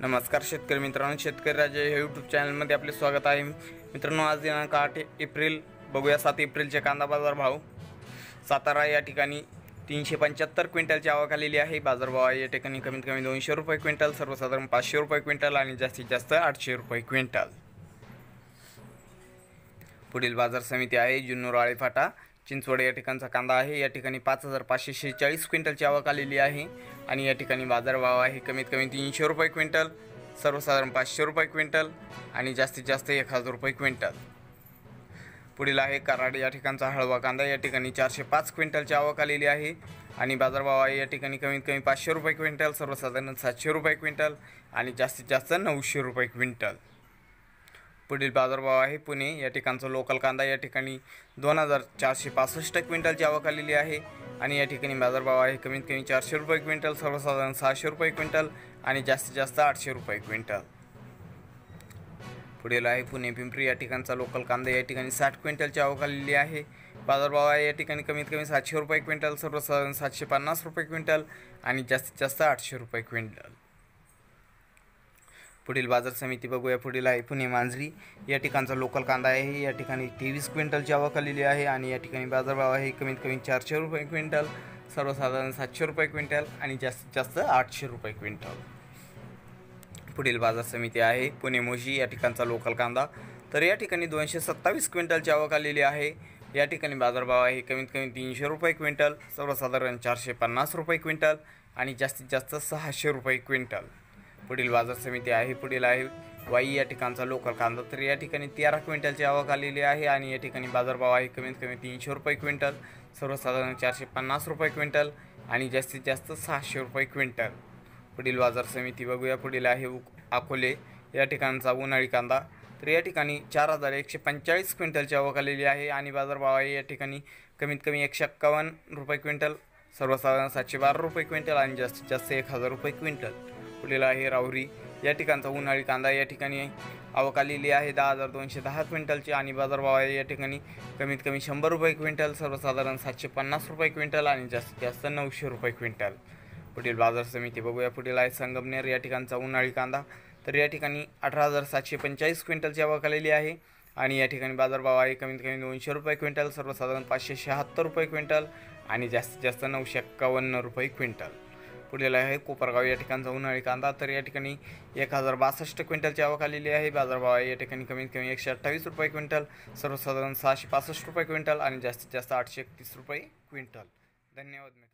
नमस्कार शेतकरी मित्रांनो शेतकरी राजा या यूट्यूब चॅनलमध्ये आपले स्वागत आहे. मित्रांनो आज दिनांक आठ एप्रिल बघूया सात एप्रिलचे कांदा बाजार भाव. सातारा या ठिकाणी तीनशे पंच्याहत्तर क्विंटलची आवक आलेली आहे. बाजारभाव आहे या ठिकाणी कमीत कमी दोनशे रुपये क्विंटल सर्वसाधारण पाचशे रुपये क्विंटल आणि जास्तीत जास्त आठशे रुपये क्विंटल. पुढील बाजार समिती आहे जुन्नूर आळेफाटा चिंचवड या ठिकाणचा कांदा आहे. या ठिकाणी पाच हजार पाचशे शेहेचाळीस क्विंटलची आवक आलेली आहे. आणि या ठिकाणी बाजारभाव आहे कमीत कमी तीनशे रुपये क्विंटल सर्वसाधारण पाचशे रुपये क्विंटल आणि जास्तीत जास्त एक हजार रुपये क्विंटल. पुढील आहे कराड या ठिकाणचा हळवा कांदा या ठिकाणी चारशे पाच क्विंटलची आवक आलेली आहे. आणि बाजारभाव आहे या ठिकाणी कमीत कमी पाचशे रुपये क्विंटल सर्वसाधारण सातशे रुपये क्विंटल आणि जास्तीत जास्त नऊशे रुपये क्विंटल. पुढील बाजारभाव आहे पुणे या ठिकाणचा लोकल कांदा या ठिकाणी दोन हजार चारशे पासष्ट क्विंटलची आवक आलेली आहे. आणि या ठिकाणी बाजारभाव आहे कमीत कमी चारशे रुपये क्विंटल सर्वसाधारण सहाशे रुपये क्विंटल आणि जास्तीत जास्त आठशे रुपये क्विंटल. पुढील आहे पुणे पिंपरी या ठिकाणचा लोकल कांदा या ठिकाणी साठ क्विंटलची आवक आलेली आहे. बाजारभाव आहे या ठिकाणी कमीत कमी सातशे रुपये क्विंटल सर्वसाधारण सातशे पन्नास रुपये क्विंटल आणि जास्तीत जास्त आठशे रुपये क्विंटल. पुढील बाजार समिती बघूया. पुढील आहे पुणे मांजरी. या ठिकाणचा लोकल कांदा आहे. या ठिकाणी तेवीस क्विंटलची आवक आलेली आहे आणि या ठिकाणी बाजारभाव आहे कमीत कमी चारशे रुपये क्विंटल सर्वसाधारण सातशे रुपये क्विंटल आणि जास्तीत जास्त आठशे रुपये क्विंटल. पुढील बाजार समिती आहे पुणे मोशी. या ठिकाणचा लोकल कांदा. तर या ठिकाणी दोनशे सत्तावीस क्विंटलची आवक आलेली आहे. या ठिकाणी बाजारभाव आहे कमीत कमी तीनशे रुपये क्विंटल सर्वसाधारण चारशे पन्नास रुपये क्विंटल आणि जास्तीत जास्त सहाशे रुपये क्विंटल. पुढील बाजार समिती आहे पुढील आहे. वाई या ठिकाणचा लोकल कांदा तर या ठिकाणी तेरा क्विंटलची आवक आलेली आहे आणि या ठिकाणी बाजारभाव आहे कमीत कमी तीनशे रुपये क्विंटल सर्वसाधारण चारशे पन्नास रुपये क्विंटल आणि जास्तीत जास्त सहाशे रुपये क्विंटल. पुढील बाजार समिती बघूया पुढील आहे उक अकोले. या ठिकाणचा उन्हाळी कांदा तर या ठिकाणी चार हजार एकशे पंचेचाळीस क्विंटलची आवक आलेली आहे आणि बाजारभाव आहे या ठिकाणी कमीत कमी एकशे एक्कावन्न रुपये क्विंटल सर्वसाधारण सातशे बारा रुपये क्विंटल आणि जास्तीत जास्त एक हजार रुपये क्विंटल. पुढील आहे. राहुरी या ठिकाणचा उन्हाळी कांदा या ठिकाणी आवक आलेली आहे. दहा हजार दोनशे दहा क्विंटलची आणि बाजारभाव आहे. या ठिकाणी कमीत कमी शंभर रुपये क्विंटल सर्वसाधारण सातशे पन्नास रुपये क्विंटल आणि जास्तीत जास्त नऊशे रुपये क्विंटल. पुढील बाजार समिती बघूया. पुढील आहे संगमनेर या ठिकाणचा उन्हाळी कांदा. तर या ठिकाणी अठरा हजार सातशे पंचेचाळीस क्विंटलची आवक आलेली आहे. आणि या ठिकाणी बाजारभाव आहे कमीत कमी दोनशे रुपये क्विंटल सर्वसाधारण पाचशे शहात्तर रुपये क्विंटल आणि जास्तीत जास्त नऊशे एक्कावन्न रुपये क्विंटल. पडलेला आहे. कोपरगाव या ठिकाणचा उन्हाळी कांदा. तर या ठिकाणी एक हजार बासष्ट क्विंटलची आवक आलेली आहे. बाजारभाव आहे या ठिकाणी कमीत कमी एकशे अठ्ठावीस रुपये क्विंटल सर्वसाधारण सहाशे पासष्ट रुपये क्विंटल आणि जास्तीत जास्त आठशे एकतीस रुपये क्विंटल. धन्यवाद मित्र